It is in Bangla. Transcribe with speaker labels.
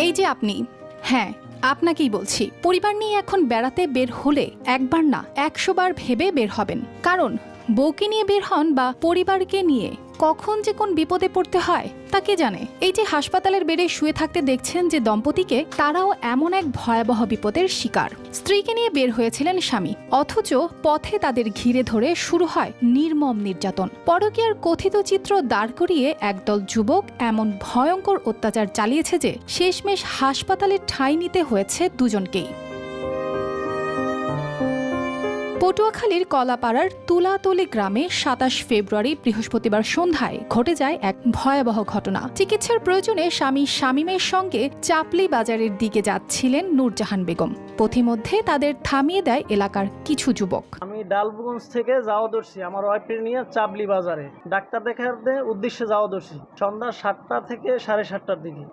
Speaker 1: এই যে আপনি। হ্যাঁ আপনাকেই বলছি, পরিবার নিয়ে এখন বেড়াতে বের হলে একবার না একশোবার ভেবে বের হবেন। কারণ, বউকে নিয়ে বের হন বা পরিবারকে নিয়ে কখন যে কোন বিপদে পড়তে হয়, তা কে জানে? এই যে হাসপাতালের বেডে শুয়ে থাকতে দেখছেন যে দম্পতিকে, তারাও এমন এক ভয়াবহ বিপদের শিকার। স্ত্রীকে নিয়ে বের হয়েছিলেন স্বামী, অথচ পথে তাদের ঘিরে ধরে শুরু হয় নির্মম নির্যাতন। পরকীয়ার কথিত চিত্র দাঁড় করিয়ে একদল যুবক এমন ভয়ঙ্কর অত্যাচার চালিয়েছে যে, শেষমেশ হাসপাতালে ঠাঁই নিতে হয়েছে দুজনকেই। পটুয়াখালীর কলাপাড়ার তুলাতলি গ্রামে সাতাশ ফেব্রুয়ারি বৃহস্পতিবার সন্ধ্যায় ঘটে যায় এক ভয়াবহ ঘটনা। চিকিৎসার প্রয়োজনে স্বামী শামীমের সঙ্গে চাপলি বাজারের দিকে যাচ্ছিলেন নূরজাহান বেগম। পথিমধ্যে তাদের থামিয়ে দেয় এলাকার কিছু যুবক।
Speaker 2: আমি ডালবগঞ্জ থেকে যাওয়া দর্শি আমার ওয়াইফের নিয়ে চাবলি বাজারে। ডাক্তার দেখার উদ্দেশ্যে যাওয়া দর্শি সন্ধ্যা সাতটা থেকে সাড়ে সাতটার দিকে।